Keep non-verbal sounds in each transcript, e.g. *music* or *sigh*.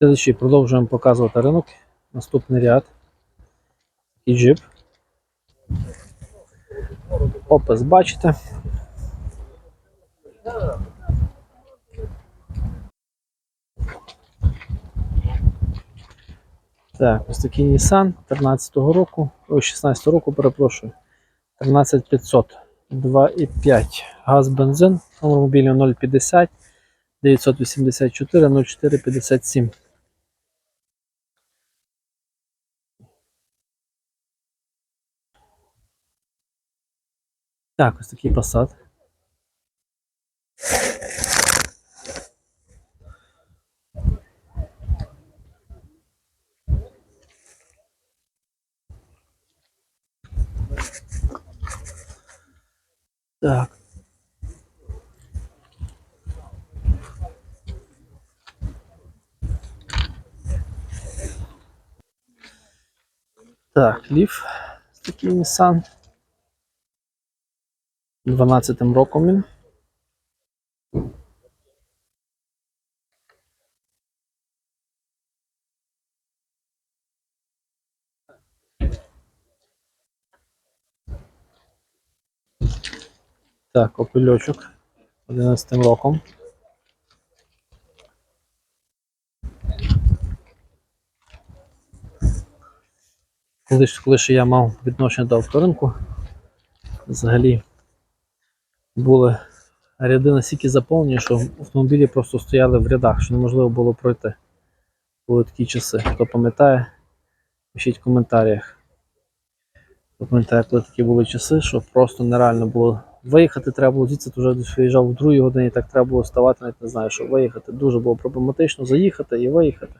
Слідчий продовжуємо показувати ринок. Наступний ряд. І джип. Опис бачите. Так, ось такий Nissan 13-го року, ой, 16-го року, перепрошую. 13500 2,5 газ бензин, мобільного 050 984 04 Так, ось такий Passat. Так. Так, Ліф. Такий Nissan. 12 роком він. Так, опильочок 11 роком. Коли, коли ще я мав відношення до авторинку, взагалі були ряди настільки заповнені, що автомобілі просто стояли в рядах, що неможливо було пройти. Були такі часи. Хто пам'ятає, пишіть в коментарях. Хто пам'ятає, коли такі були часи, що просто нереально було виїхати, треба було звідси, вже десь виїжджав в другій годині, так треба було вставати, навіть не знаю, що виїхати. Дуже було проблематично заїхати і виїхати.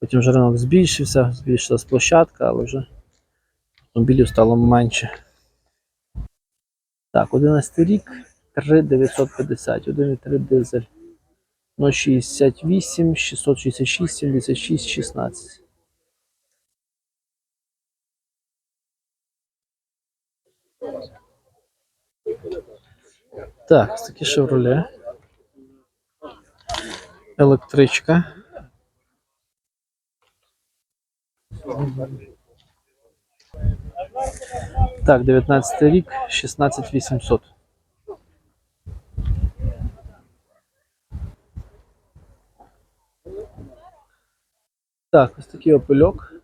Потім вже ринок збільшився, збільшилась площадка, але вже автомобілів стало менше. Так, 11 рік, 3950, 1,3 дизель. 068, 666, 76, 16. Так, такі Chevrolet. Електричка. Так, 19 рік, 16800. Так, ось такий опильок.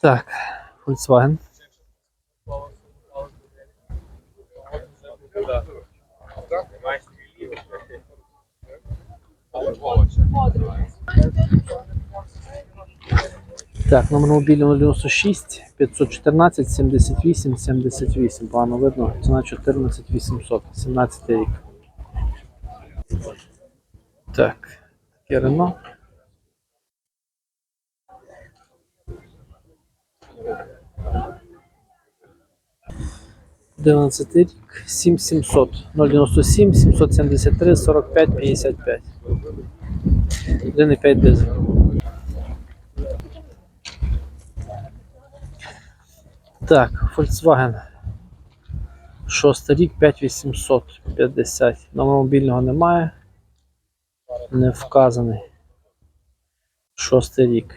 Так, Volkswagen. Так, номер мобільного 96 514 78 78. Погано видно. Ціна 14 800, 17 рік. Так, таке Рено. Одинадцятий рік, 7700, 097, 773, 45, 55. 1,5 дизель. Так, Volkswagen. Шостий рік, 5850. Номер мобільного немає. Не вказаний. Шостий рік.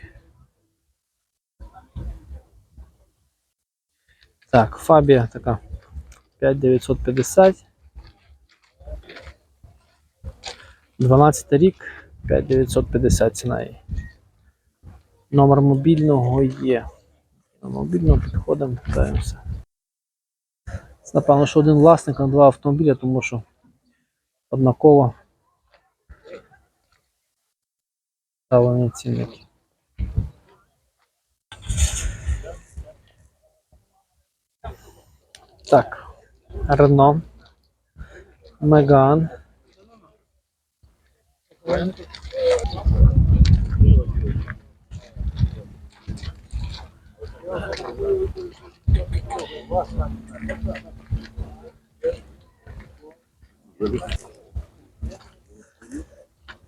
Так, Фабія така 5950. 12 рік, 5950 ціна її. Номер мобільного є. До мобільного підходимо, питаємося. Це, напевно, що один власник на два автомобіля, тому що однаково ставлені цінники. Так, Рено, Меган.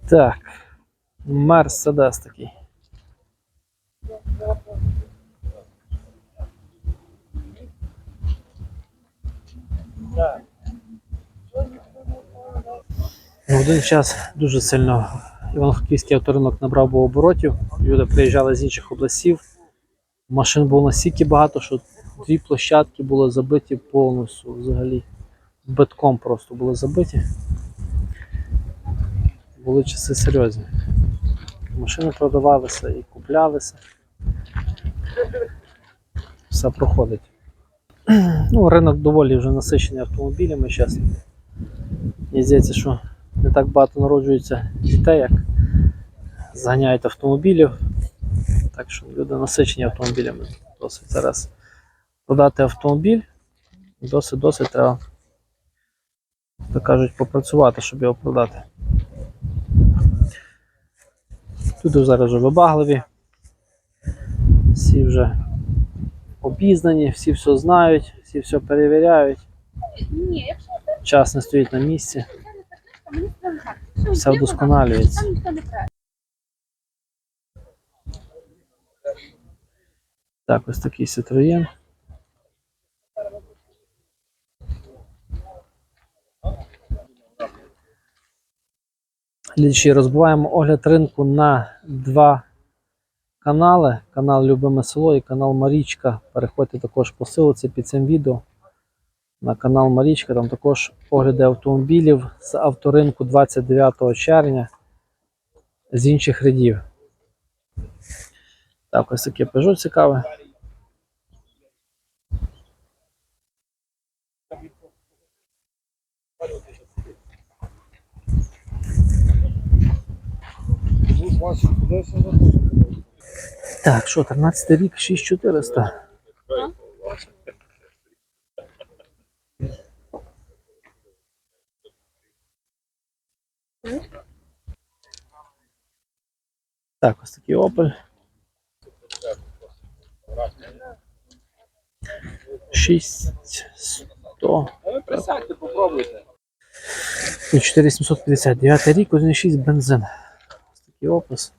Так. Мерседес такий. В один час дуже сильно Івано-Франківський авторинок набрав би оборотів. Люди приїжджали з інших областів. Машин було настільки багато, що дві площадки були забиті повністю взагалі. Битком просто були забиті. Були часи серйозні. Машини продавалися і куплялися. Все проходить. *clears throat* Ну, ринок доволі вже насичений автомобілями зараз. Мені здається, що не так багато народжується дітей, як заганяють автомобілів. Так що люди насичені автомобілями. Досить зараз продати автомобіль. Досить-досить треба, так кажуть, попрацювати, щоб його продати. Тут зараз вже вибагливі. Всі вже обізнані, всі все знають, всі все перевіряють. Час не стоїть на місці. Все вдосконалюється. Так, ось такий Citroën. Глядачі, розбиваємо огляд ринку на два канали. Канал Любиме село і канал Марічка. Переходьте також по ссылці під цим відео на канал Марічка. Там також огляди автомобілів з авторинку 29 червня з інших рядів. Так, ось таке Peugeot цікаве. Так, що, 13 рік, 6400. Так, ось такий Opel. 6100. Присядьте, попробуйте. І 4750. 9 рік, 1,6 бензин. Ось такий опис.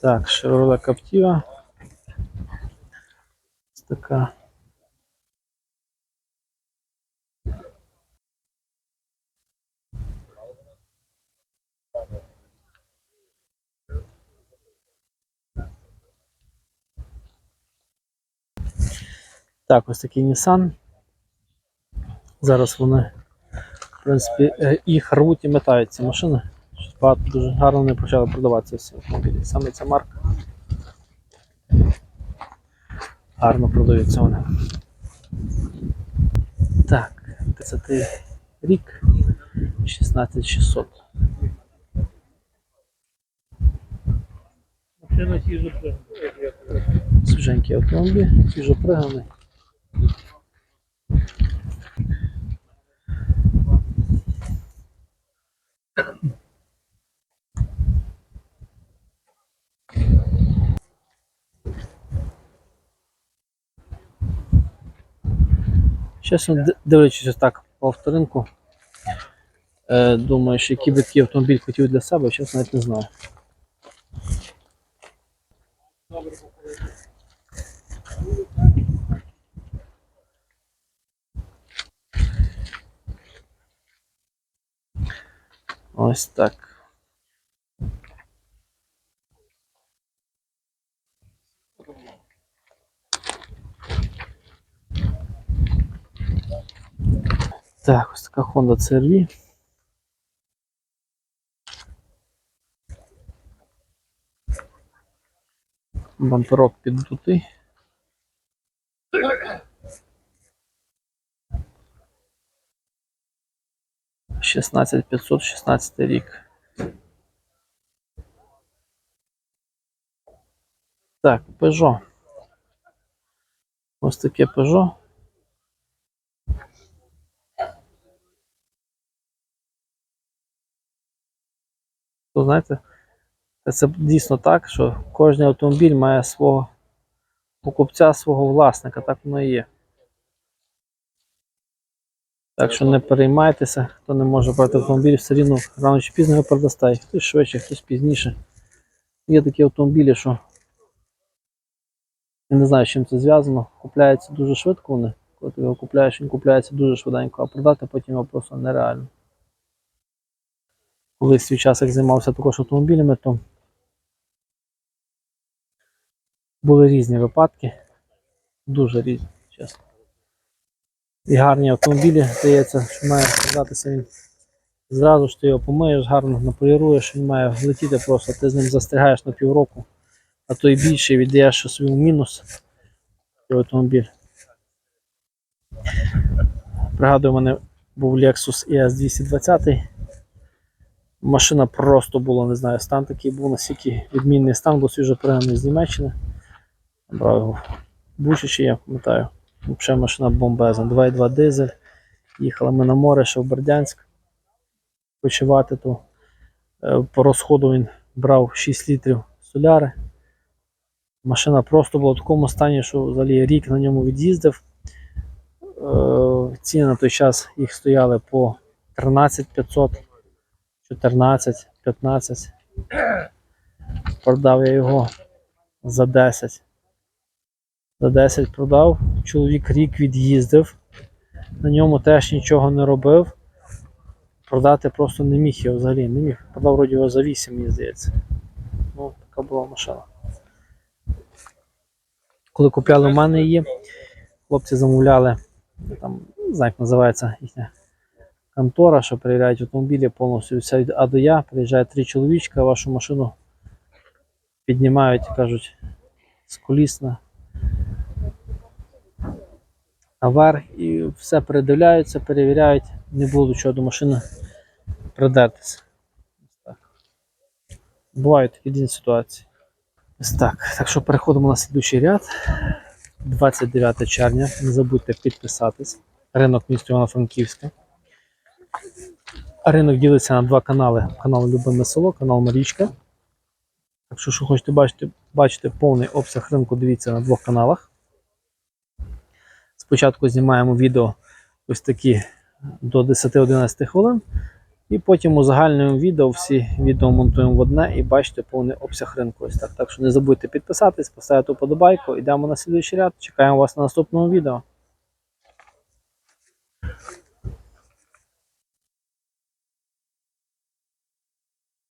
Так, Chevrolet Captiva. Ось така. Так, ось такий Nissan. Зараз вони, принципі, е, їх рвуть і метають ці машини. Багато дуже гарно не почали продаватися ці автомобілі. Саме ця марка. Гарно продаються вони. Так, 30 рік, 16600. Машина ті вже Свіженький автомобіль, свіжоприганий. Чесно, дивлячись ось так по авторинку, е, думаю, що який би такий автомобіль хотів для себе, чесно навіть не знаю. Ось так. Так, ось така Honda CR-V. Бамперок піддутий. Шістнадцять п'ятсот, шістнадцятий рік. Так, Peugeot. Ось таке Peugeot. То знаєте, Це дійсно так, що кожен автомобіль має свого покупця, свого власника, так воно і є. Так що не переймайтеся, хто не може брати автомобіль, все рівно рано чи пізно його продасте. Хтось швидше, хтось пізніше. Є такі автомобілі, що я не знаю, з чим це зв'язано. Купляються дуже швидко вони. Коли ти його купляєш, він купляється дуже швиденько, а продати потім його просто нереально. Коли свій час як займався також автомобілями, то були різні випадки. Дуже різні, чесно. І гарні автомобілі, здається, що має продатися він. Зразу ж ти його помиєш, гарно наполіруєш, він має влетіти просто, ти з ним застрягаєш на півроку, а то і більше віддаєш свій мінус цей автомобіль. Пригадую, у мене був Lexus ES 220. Машина просто була, не знаю, стан такий був настільки відмінний стан, бо свіжо пригнаний з Німеччини. Брав його в я пам'ятаю. Взагалі машина бомбезна. 2,2 дизель. Їхали ми на море, ще в Бердянськ почивати, то е, по розходу він брав 6 літрів соляри. Машина просто була в такому стані, що взагалі рік на ньому від'їздив. Е, Ціни на той час їх стояли по 13 500, 14, 15. Продав я його за 10. За 10 продав. Чоловік рік від'їздив. На ньому теж нічого не робив. Продати просто не міг його взагалі, не міг. Продав вроді його за 8, мені здається. Ну, така була машина. Коли купляли в мене її, хлопці замовляли, там, не називається їхня контора, що перевіряють автомобілі повністю від А до Я. Приїжджає три чоловічка, вашу машину піднімають, кажуть, з колісна наверх і все передивляються, перевіряють, не було чого до машини придертися. Бувають такі ситуації. Ось так. Так що переходимо на слідуючий ряд. 29 червня. Не забудьте підписатись. Ринок міста Івано-Франківська. Ринок ділиться на два канали: канал Любиме село, канал Марічка. Так що, що хочете бачити, бачити повний обсяг ринку, дивіться на двох каналах. Спочатку знімаємо відео ось такі до 10-11 хвилин. І потім узагальнюємо відео, всі відео монтуємо в одне і бачите повний обсяг ринку. Ось так. так що не забудьте підписатись, поставити вподобайку. Йдемо на слідуючий ряд. Чекаємо вас на наступному відео.